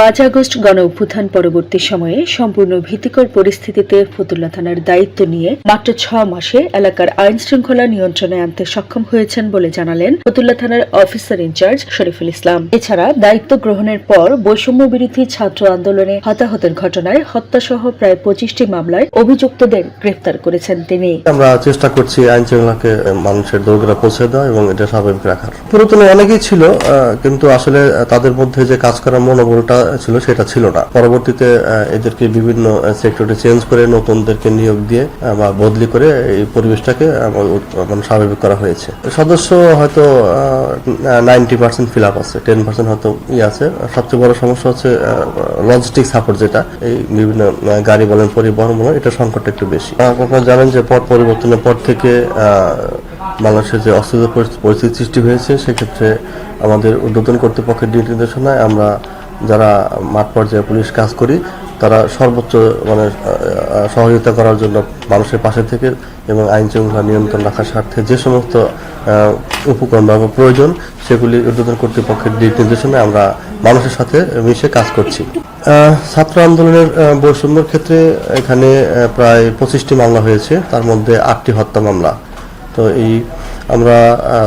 পাঁচ আগস্ট গণ অভ্যুত্থান পরবর্তী সময়ে সম্পূর্ণ ভীতিকর পরিস্থিতিতে ফতুল্লা থানার দায়িত্ব নিয়ে মাত্র ছ মাসে এলাকার আইন শৃঙ্খলা নিয়ন্ত্রণে আনতে সক্ষম হয়েছেন বলে জানালেন ফতুল্লা থানার অফিসার ইনচার্জ শরীফুল ইসলাম। এছাড়া দায়িত্ব গ্রহণের পর বৈষম্য বিরোধী ছাত্র আন্দোলনে হতাহতের ঘটনায় হত্যাসহ প্রায় পঁচিশটি মামলায় অভিযুক্তদের গ্রেফতার করেছেন তিনি। আমরা চেষ্টা করছি আইন শৃঙ্খলাকে মানুষের দোরগোড়া পৌঁছে দেওয়া এবং এটা স্বাভাবিক রাখার। পুরাতনে অনেকেই ছিল কিন্তু আসলে তাদের মধ্যে যে কাজ করার মনোবলটা ছিল, সেটা ছিল না। পরবর্তীতে এদেরকে বিভিন্ন সেক্টরে চেঞ্জ করে, নতুনদেরকে নিয়োগ দিয়ে বা বদলি করে এই পরিবেশটাকে মানে স্বাভাবিক করা হয়েছে। সদস্য হয়তো নাইনটি পার্সেন্ট ফিল আপ আছে টেন পার্সেন্ট হয়তো ইয়ে আছে। সবচেয়ে বড় সমস্যা হচ্ছে লজিস্টিক সাপোর্ট যেটা, এই বিভিন্ন গাড়ি বলেন, পরিবহন বলেন এটা সংকটটা একটু বেশি। আপনারা জানেন যে পট পরিবর্তনের পর থেকে বাংলাদেশের যে অস্থির পরিস্থিতি সৃষ্টি হয়েছে, সেক্ষেত্রে আমাদের উদ্বোধন কর্তৃপক্ষের নির্দেশনায় আমরা যারা মাঠ পর্যায়ে পুলিশ কাজ করি, তারা সর্বোচ্চ মানে সহযোগিতা করার জন্য মানুষের পাশে থেকে এবং আইন শৃঙ্খলা নিয়ন্ত্রণ রাখার স্বার্থে যে সমস্ত উপকরণ বা প্রয়োজন, সেগুলি উদ্বোধন কর্তৃপক্ষের দিক নির্দেশনায় আমরা মানুষের সাথে মিশে কাজ করছি। ছাত্র আন্দোলনের বৈষম্যের ক্ষেত্রে এখানে প্রায় পঁচিশটি মামলা হয়েছে, তার মধ্যে আটটি হত্যা মামলা। তো এই আমরা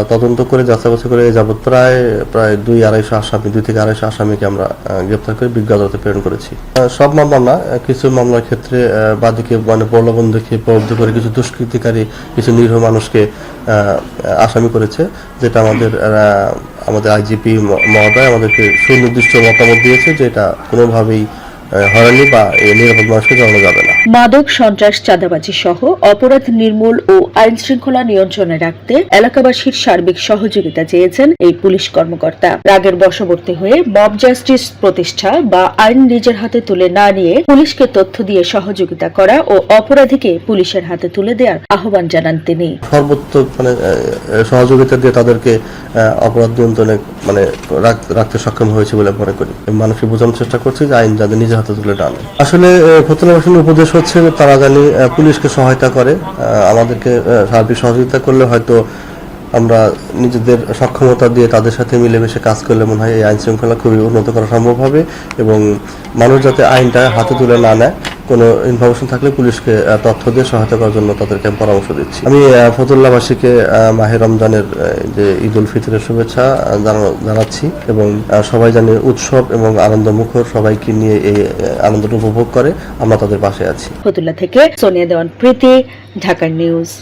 তদন্ত করে যাচাই বাছাই করে যাবৎ প্রায় প্রায় দুই আড়াইশো আসামি দুই থেকে আড়াইশো আসামিকে আমরা গ্রেপ্তার করে বিজ্ঞ আদালতে প্রেরণ করেছি। সব মামলা না কিছু মামলার ক্ষেত্রে বাদীকে মানে প্রলোভন দেখে প্রলব্ধ করে কিছু দুষ্কৃতিকারী কিছু নিরীহ মানুষকে আসামি করেছে যেটা আমাদের আমাদের আইজিপি মহোদয় আমাদেরকে সুনির্দিষ্ট মতামত দিয়েছে যে এটা কোনোভাবেই আহ, হয়রানি বা নিরাপদ মানুষকে জানানো যাবে না। মাদক, সন্ত্রাস, চাঁদাবাজি সহ অপরাধ নির্মূল ও আইন শৃঙ্খলা নিয়ন্ত্রণে রাখতে এলাকাবাসীর সার্বিক সহযোগিতা চেয়েছেন এই পুলিশ কর্মকর্তা। রাগের বশবর্তী হয়ে মব জাস্টিস প্রতিষ্ঠা বা আইন নিজের হাতে তুলে না নিয়ে পুলিশকে তথ্য দিয়ে সহযোগিতা করা ও অপরাধীকে পুলিশের হাতে তুলে দেওয়ার আহ্বান জানান তিনি। সর্বোচ্চ মানে সহযোগিতা দিয়ে তাদেরকে অপরাধ নিয়ন্ত্রণে মানে রাখতে সক্ষম হয়েছে বলে মনে করি। মানুষকে বোঝানোর চেষ্টা করছি যে আইন যাদের নিজের হাতে তুলে টানে আসলে উপদেশ হচ্ছে তারা জানি পুলিশকে সহায়তা করে আমাদেরকে সার্বিক সহযোগিতা করলে হয়তো আমরা নিজেদের সক্ষমতা দিয়ে তাদের সাথে মিলেমিশে কাজ করলে মনে হয় এই আইন শৃঙ্খলা খুবই উন্নত করা সম্ভব হবে এবং মানুষ যাতে আইনটা হাতে তুলে না নেয়। কোনো ইনফরমেশন থাকলে পুলিশকে তথ্য দিয়ে সহায়তা করার জন্য তাদেরকে আমি পরামর্শ দিচ্ছি। আমি ফতুল্লাবাসীকে মাহে রমজানের যে ঈদ উল ফিতরের শুভেচ্ছা জানা- জানাচ্ছি এবং সবাই জানে উৎসব এবং আনন্দ মুখর সবাইকে নিয়ে এই আনন্দটা উপভোগ করে, আমরা তাদের পাশে আছি। ফতুল্লা থেকে সোনিয়া দেওয়ান প্রীতি ঢাকার নিউজ।